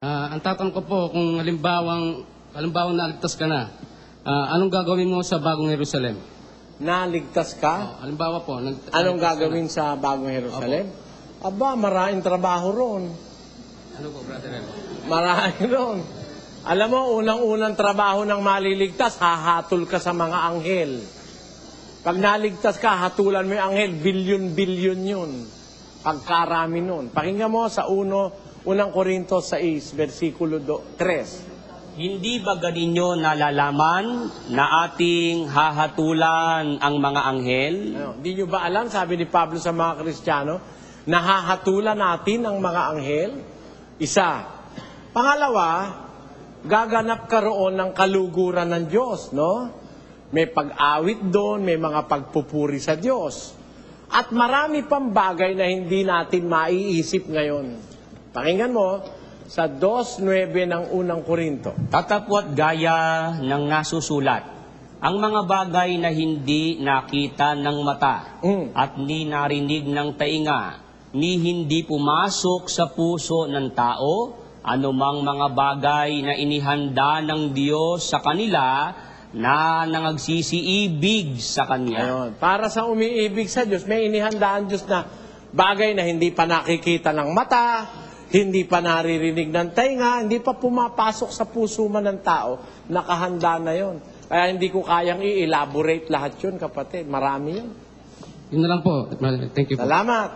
Ah, ang tatanong ko po, kung halimbawang, halimbawang naligtas ka na, ah, anong gagawin mo sa bagong Jerusalem? Naligtas ka? Ah, halimbawa po, nag, Anong gagawin sa bagong Jerusalem? Aba, maraming trabaho ron. na. Ano po, Brother El? Marami ron. Alam mo, unang-unang trabaho ng maliligtas, hahatol ka sa mga anghel. Pag naligtas ka, hatulan mo yung anghel, bilyon-bilyon yun. Pagkarami nun. Pakinggan mo sa uno, unang Korinto 6, versikulo do- 3. Hindi ba ganinyo nalalaman na ating hahatulan ang mga anghel? Ano, Hindi nyo ba alam, sabi ni Pablo sa mga Kristiyano, nahahatulan natin ang mga anghel? Isa. Pangalawa, gaganap karoon ng kaluguran ng Diyos, no? May pag-awit doon, may mga pagpupuri sa Diyos. At marami pang bagay na hindi natin maiisip ngayon. Pakinggan mo, sa 2.9 ng unang Korinto. Tatapwat gaya ng nasusulat, ang mga bagay na hindi nakita ng mata Mm. at ni narinig ng tainga, ni hindi pumasok sa puso ng tao, anumang mga bagay na inihanda ng Diyos sa kanila na nangagsisiibig sa Kanya. Ayun. Para sa umiibig sa Diyos, may inihandaan Diyos na bagay na hindi pa nakikita ng mata, hindi pa naririnig ng tainga, hindi pa pumapasok sa puso man ng tao, nakahanda na yon. Kaya hindi ko kayang i-elaborate lahat yun, kapatid. Marami yun. Yun na lang po. Thank you po. Salamat.